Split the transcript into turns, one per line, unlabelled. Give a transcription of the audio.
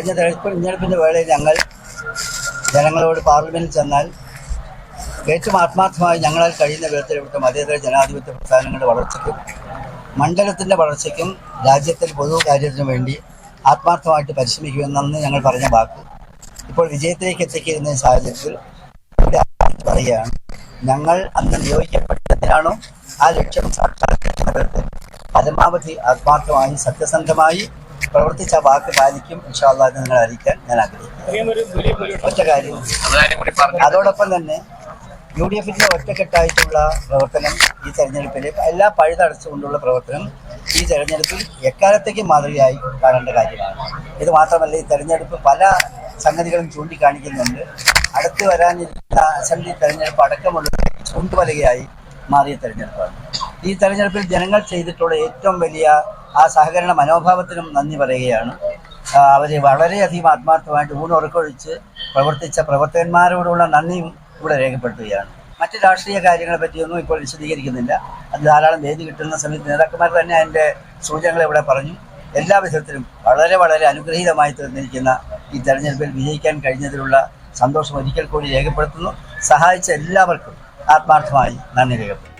കഴിഞ്ഞ തെരഞ്ഞെടുപ്പിന്റെ വേളയിൽ ഞങ്ങൾ ജനങ്ങളോട് പാർലമെന്റിൽ ചെന്നാൽ ഏറ്റവും ആത്മാർത്ഥമായി ഞങ്ങളാൽ കഴിയുന്ന വിധത്തിൽ ഇവിടുത്തെ മതേതര ജനാധിപത്യ പ്രസ്ഥാനങ്ങളുടെ വളർച്ചയ്ക്കും മണ്ഡലത്തിന്റെ വളർച്ചയ്ക്കും രാജ്യത്തിൽ പൊതു കാര്യത്തിനു വേണ്ടി ആത്മാർത്ഥമായിട്ട് പരിശ്രമിക്കുമെന്നു ഞങ്ങൾ പറഞ്ഞ വാക്ക്. ഇപ്പോൾ വിജയത്തിലേക്ക് എത്തിക്കുന്ന സാഹചര്യത്തിൽ പറയുകയാണ് ഞങ്ങൾ അന്ന് നിയോഗിക്കപ്പെട്ടതിനാണോ ആ ലക്ഷ്യം സാക്ഷാത്കരിക്കുന്നത് പരമാവധി ആത്മാർത്ഥമായി സത്യസന്ധമായി പ്രവർത്തിച്ച വാക്ക് പാലിക്കും. ഇൻഷാല്ല എന്ന് നിങ്ങൾ അറിയിക്കാൻ ഞാൻ ആഗ്രഹിക്കുന്നു. ഒറ്റ കാര്യം. അതോടൊപ്പം തന്നെ യു ഡി എഫിന്റെ ഒറ്റക്കെട്ടായിട്ടുള്ള പ്രവർത്തനം ഈ തെരഞ്ഞെടുപ്പിൽ എല്ലാ പഴുതടച്ചുകൊണ്ടുള്ള പ്രവർത്തനം ഈ തെരഞ്ഞെടുപ്പിൽ എക്കാലത്തേക്കും മാതൃകയായി കാണേണ്ട കാര്യമാണ്. ഇത് മാത്രമല്ല ഈ തെരഞ്ഞെടുപ്പ് പല സംഗതികളും ചൂണ്ടിക്കാണിക്കുന്നുണ്ട്. അടുത്ത് വരാനിരുന്ന അസംബ്ലി തെരഞ്ഞെടുപ്പ് അടക്കമുള്ള ചൂണ്ടുവലകയായി മാറിയ തെരഞ്ഞെടുപ്പാണ്. ഈ തെരഞ്ഞെടുപ്പിൽ ജനങ്ങൾ ചെയ്തിട്ടുള്ള ഏറ്റവും വലിയ ആ സഹകരണ മനോഭാവത്തിനും നന്ദി പറയുകയാണ്. അവർ വളരെയധികം ആത്മാർത്ഥമായിട്ട് ഊണുറക്കൊഴിച്ച് പ്രവർത്തിച്ച പ്രവർത്തകന്മാരോടുള്ള നന്ദിയും ഇവിടെ രേഖപ്പെടുത്തുകയാണ്. മറ്റ് രാഷ്ട്രീയ കാര്യങ്ങളെ പറ്റിയൊന്നും ഇപ്പോൾ വിശദീകരിക്കുന്നില്ല. അത് ധാരാളം വേദി കിട്ടുന്ന സമയത്ത് നേതാക്കന്മാർ തന്നെ അതിന്റെ സൂചനകൾ ഇവിടെ പറഞ്ഞു. എല്ലാ വിധത്തിലും വളരെ വളരെ അനുഗ്രഹീതമായി തീർന്നിരിക്കുന്ന ഈ തെരഞ്ഞെടുപ്പിൽ വിജയിക്കാൻ കഴിഞ്ഞതിലുള്ള സന്തോഷം ഒരിക്കൽ കൂടി രേഖപ്പെടുത്തുന്നു. സഹായിച്ച എല്ലാവർക്കും ആത്മാർത്ഥമായി നന്ദി രേഖപ്പെടുത്തുന്നു.